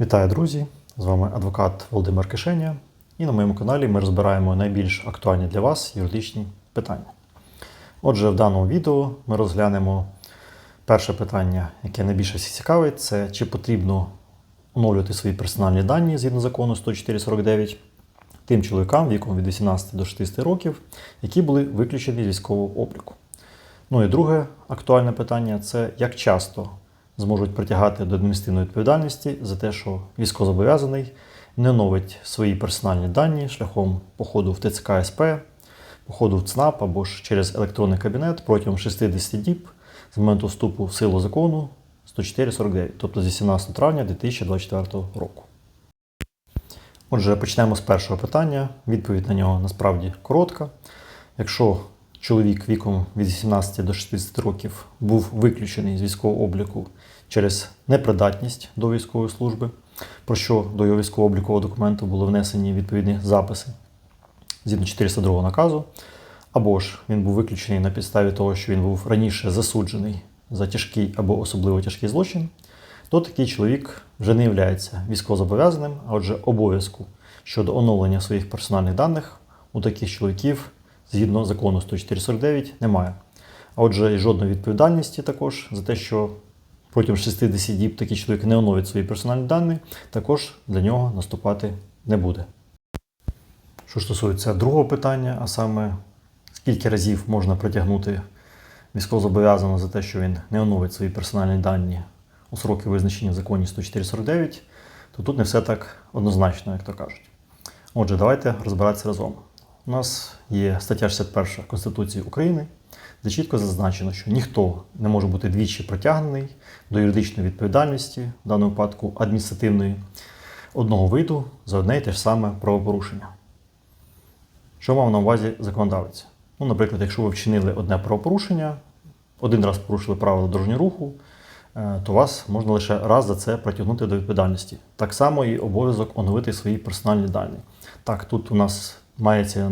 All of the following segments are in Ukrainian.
Вітаю, друзі! З вами адвокат Володимир Кишеня. І на моєму каналі ми розбираємо найбільш актуальні для вас юридичні питання. Отже, в даному відео ми розглянемо перше питання, яке найбільше всіх цікавить, це чи потрібно оновлювати свої персональні дані згідно закону 10449 тим чоловікам віком від 18 до 60 років, які були виключені з військового обліку. Ну і друге актуальне питання це як часто зможуть притягати до адміністративної відповідальності за те, що військовозобов'язаний не оновить свої персональні дані шляхом походу в ТЦК СП, походу в ЦНАП або ж через електронний кабінет протягом 60 діб з моменту вступу в силу закону 104.49, тобто з 18 травня 2024 року. Отже, почнемо з першого питання. Відповідь на нього насправді коротка. Якщо чоловік віком від 18 до 60 років був виключений з військового обліку через непридатність до військової служби, про що до його військово-облікового документу були внесені відповідні записи згідно 402 наказу, або ж він був виключений на підставі того, що він був раніше засуджений за тяжкий або особливо тяжкий злочин, то такий чоловік вже не є військовозобов'язаним, а отже, обов'язку щодо оновлення своїх персональних даних у таких чоловіків згідно закону 10449 немає. А отже, і жодної відповідальності також за те, що протягом 60 діб такий чоловік не оновить свої персональні дані, також для нього наступати не буде. Що стосується другого питання, а саме скільки разів можна притягнути військовозобов'язаного за те, що він не оновить свої персональні дані у сроки визначені в законі 10449, то тут не все так однозначно, як то кажуть. Отже, давайте розбиратися разом. У нас є стаття 61 Конституції України, де чітко зазначено, що ніхто не може бути двічі притягнений до юридичної відповідальності, в даному випадку адміністративної, одного виду за одне і те ж саме правопорушення. Що мав на увазі законодавець? Ну, наприклад, якщо ви вчинили одне правопорушення, один раз порушили правила дорожнього руху, е, то вас можна лише раз за це притягнути до відповідальності. Так само і обов'язок оновити свої персональні дані. Так, тут у нас мається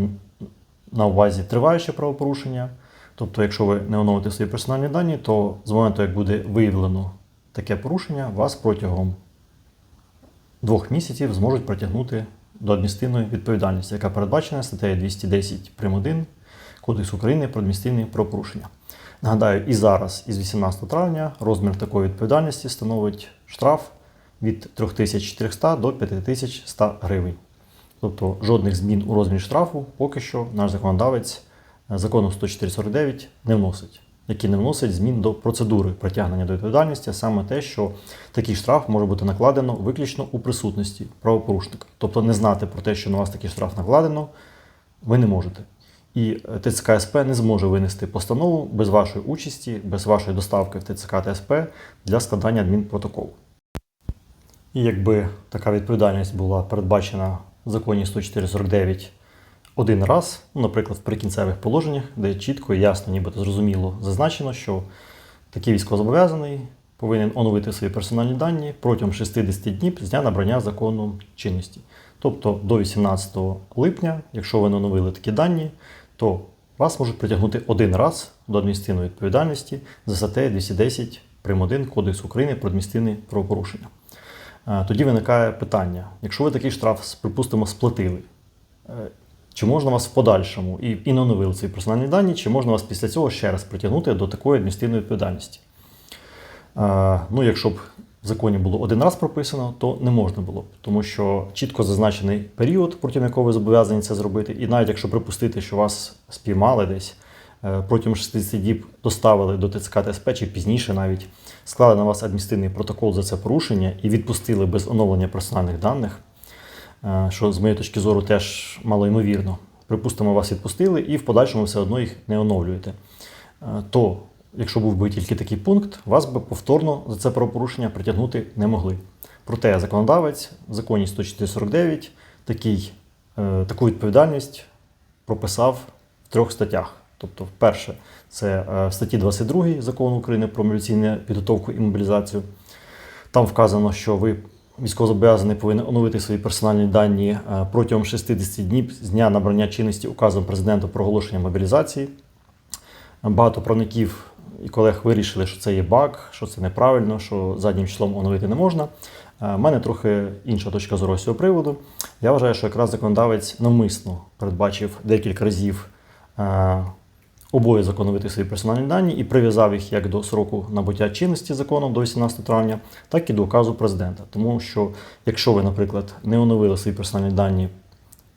на увазі триваюче правопорушення. Тобто, якщо ви не оновите свої персональні дані, то з моменту, як буде виявлено таке порушення, вас протягом двох місяців зможуть притягнути до адміністративної відповідальності, яка передбачена статтею 210 прим. 1 Кодексу України про адміністративні правопорушення. Нагадаю, і зараз, із 18 травня, розмір такої відповідальності становить штраф від 3400 до 5100 гривень. Тобто жодних змін у розмірі штрафу поки що наш законодавець закону 10449 не вносить, який не вносить змін до процедури притягнення до відповідальності, саме те, що такий штраф може бути накладено виключно у присутності правопорушника. Тобто не знати про те, що на вас такий штраф накладено, ви не можете. І ТЦК СП не зможе винести постанову без вашої участі, без вашої доставки в ТЦК та СП для складання адмінпротоколу. І якби така відповідальність була передбачена законі 10449 один раз, ну, наприклад, в прикінцевих положеннях, де чітко і ясно, нібито зрозуміло зазначено, що такий військовозобов'язаний повинен оновити свої персональні дані протягом 60 днів з дня набрання закону чинності. Тобто до 18 липня, якщо ви не оновили такі дані, то вас можуть притягнути один раз до адміністративної відповідальності за статтею 210 прим. 1 Кодексу України про адміністративні правопорушення. Е, Тоді виникає питання: якщо ви такий штраф, припустимо, сплатили, е, чи можна вас в подальшому і, і не оновили свої персональні дані, чи можна вас після цього ще раз притягнути до такої адміністративної відповідальності? Е, Ну, якщо б в законі було один раз прописано, то не можна було б, тому що чітко зазначений період, протягом якого ви зобов'язані це зробити, і навіть якщо припустити, що вас спіймали десь протягом 60 діб доставили до ТЦК та СП, чи пізніше навіть склали на вас адміністративний протокол за це порушення і відпустили без оновлення персональних даних, е, що з моєї точки зору теж малоймовірно. Припустимо, вас відпустили і в подальшому все одно їх не оновлюєте. Е, То якщо був би тільки такий пункт, вас би повторно за це правопорушення притягнути не могли. Проте законодавець в законі 10449 такий, е, таку відповідальність прописав в трьох статтях. Тобто, перше, це е, в статті 22 закону України про мобілізаційну підготовку і мобілізацію. Там вказано, що ви військовозобов'язаний повинен оновити свої персональні дані е, протягом 60 днів з дня набрання чинності указом президента про оголошення мобілізації. Багато правників і колег вирішили, що це є баг, що це неправильно, що заднім числом оновити не можна. У мене трохи інша точка зору з цього приводу. Я вважаю, що якраз законодавець навмисно передбачив декілька разів е, обов'язок оновити свої персональні дані і прив'язав їх як до сроку набуття чинності законом до 18 травня, так і до указу президента. Тому що, якщо ви, наприклад, не оновили свої персональні дані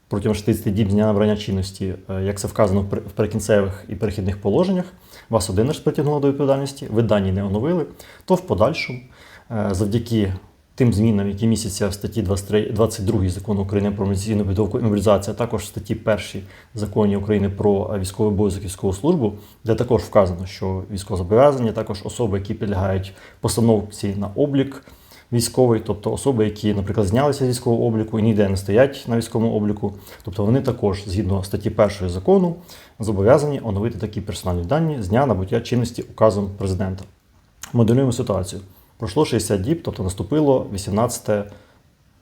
протягом 60 діб з дня набрання чинності, е, як це вказано в пер- перекінцевих і перехідних положеннях, вас один раз притягнуло до відповідальності, ви дані не оновили, то в подальшому, е, завдяки тим змінам, які містяться в статті 23, 22 закону України про мобілізаційну підготовку і мобілізацію, а також в статті 1 законі України про військовий обов'язок військову службу, де також вказано, що військовозобов'язані, також особи, які підлягають постановці на облік військовий, тобто особи, які, наприклад, знялися з військового обліку і ніде не стоять на військовому обліку, тобто вони також, згідно статті 1 закону, зобов'язані оновити такі персональні дані з дня набуття чинності указом президента. Моделюємо ситуацію. Пройшло 60 діб, тобто наступило 18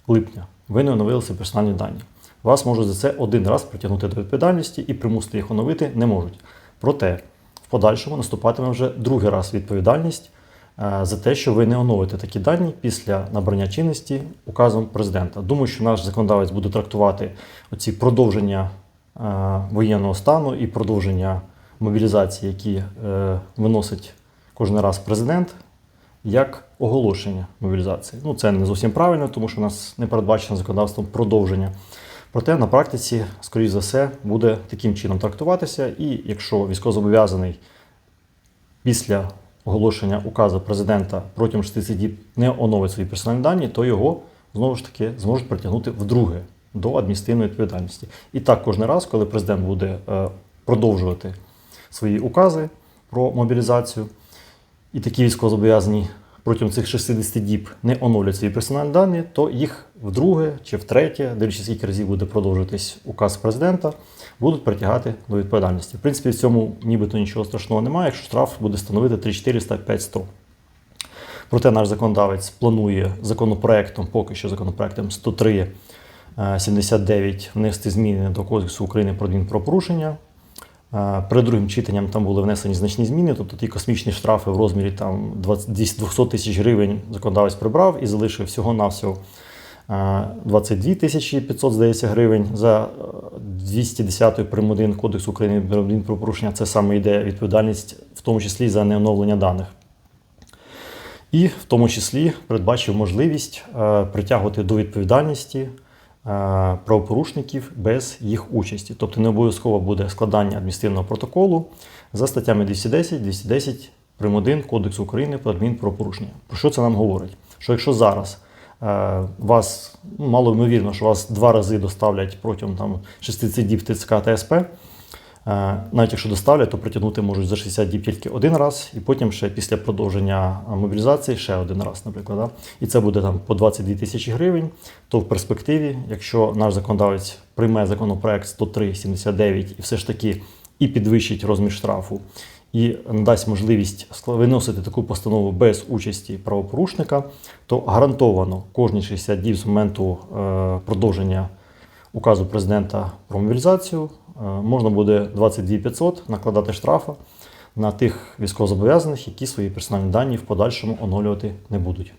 липня. Ви не оновили свої персональні дані. Вас можуть за це один раз притягнути до відповідальності і примусити їх оновити не можуть. Проте в подальшому наступатиме вже другий раз відповідальність е, за те, що ви не оновите такі дані після набрання чинності указом президента. Думаю, що наш законодавець буде трактувати оці продовження е, воєнного стану і продовження мобілізації, які е, виносить кожен раз президент, як оголошення мобілізації. Ну, це не зовсім правильно, тому що у нас не передбачено законодавством продовження. Проте на практиці, скоріш за все, буде таким чином трактуватися, і якщо військовозобов'язаний після оголошення указу президента протягом 60 діб не оновить свої персональні дані, то його знову ж таки зможуть притягнути вдруге до адміністративної відповідальності. І так кожен раз, коли президент буде е, продовжувати свої укази про мобілізацію, і такі військовозобов'язані протягом цих 60 діб не оновлять свої персональні дані, то їх вдруге чи втретє, дивлячись, скільки разів буде продовжуватись указ президента, будуть притягати до відповідальності. В принципі, в цьому нібито нічого страшного немає, якщо штраф буде становити 3400 5100. Проте наш законодавець планує законопроектом, поки що законопроектом 103 е, 79 внести зміни до Кодексу України про адмінправопорушення. Перед другим читанням там були внесені значні зміни, тобто ті космічні штрафи в розмірі там 20 200 тисяч гривень законодавець прибрав і залишив всього-навсього е, 22 тисячі 500, здається, гривень за е, 210 прим. 1 Кодексу України про адмінправопорушення. Це саме йде відповідальність, в тому числі за неоновлення даних. І в тому числі передбачив можливість е, притягувати до відповідальності правопорушників без їх участі. Тобто не обов'язково буде складання адміністративного протоколу за статтями 210, 210 прим. 1 Кодексу України про адмінправопорушення. Про що це нам говорить? Що якщо зараз е, вас ну, мало ймовірно, що вас два рази доставлять протягом там, 60 діб ТЦК та СП, Е, Навіть якщо доставлять, то притягнути можуть за 60 діб тільки один раз, і потім ще після продовження е, мобілізації ще один раз, наприклад. Да? І це буде там по 22 тисячі гривень. То в перспективі, якщо наш законодавець прийме законопроект 103.79 і все ж таки і підвищить розмір штрафу, і надасть можливість виносити таку постанову без участі правопорушника, то гарантовано кожні 60 діб з моменту е, продовження указу президента про мобілізацію е, можна буде 22 500 накладати штрафа на тих військовозобов'язаних, які свої персональні дані в подальшому оновлювати не будуть.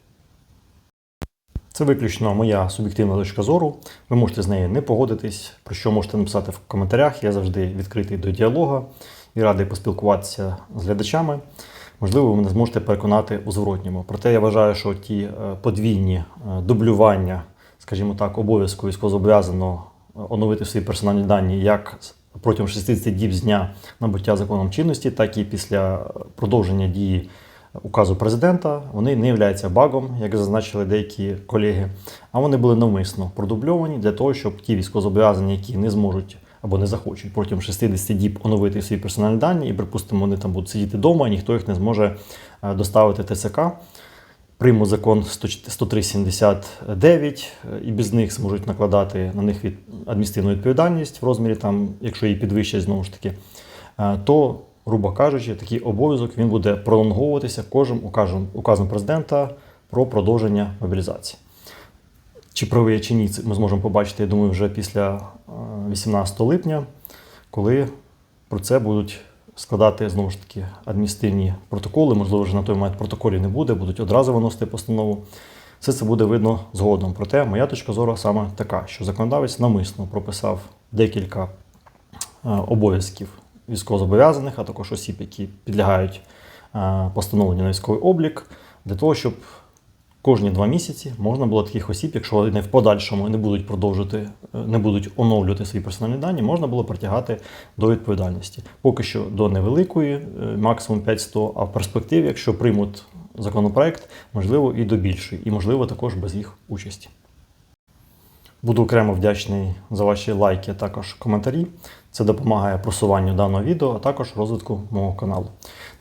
Це виключно моя суб'єктивна точка зору. Ви можете з нею не погодитись, про що можете написати в коментарях. Я завжди відкритий до діалогу і радий поспілкуватися з глядачами. Можливо, ви мене зможете переконати у зворотньому. Проте я вважаю, що ті е, подвійні е, дублювання, скажімо так, обов'язку військовозобов'язаного е, оновити свої персональні дані як протягом 60 діб з дня набуття законом чинності, так і після продовження дії указу президента, вони не являються багом, як зазначили деякі колеги, а вони були навмисно продубльовані для того, щоб ті військовозобов'язані, які не зможуть або не захочуть протягом 60 діб оновити свої персональні дані, і, припустимо, вони там будуть сидіти вдома, і ніхто їх не зможе е, доставити ТЦК. Прийму закон 10379, е, і без них зможуть накладати на них від адміністративну відповідальність в розмірі, там, якщо її підвищать знову ж таки, е, то, грубо кажучи, такий обов'язок він буде пролонговуватися кожним указом, указом президента про продовження мобілізації. Чи правий чи ні, ми зможемо побачити, я думаю, вже після е, 18 липня, коли про це будуть складати знову ж таки адміністративні протоколи. Можливо, вже на той момент протоколів не буде, будуть одразу виносити постанову. Все це буде видно згодом. Проте моя точка зору саме така, що законодавець навмисно прописав декілька е, обов'язків військовозобов'язаних, а також осіб, які підлягають е, постановленню на військовий облік, для того, щоб кожні два місяці можна було таких осіб, якщо вони в подальшому не будуть продовжувати, е, не будуть оновлювати свої персональні дані, можна було притягати до відповідальності. Поки що до невеликої, е, максимум 500, а в перспективі, якщо приймуть законопроект, можливо, і до більшої, і можливо також без їх участі. Буду окремо вдячний за ваші лайки, а також коментарі. Це допомагає просуванню даного відео, а також розвитку мого каналу.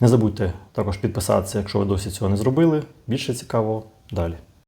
Не забудьте також підписатися, якщо ви досі цього не зробили. Більше цікавого далі.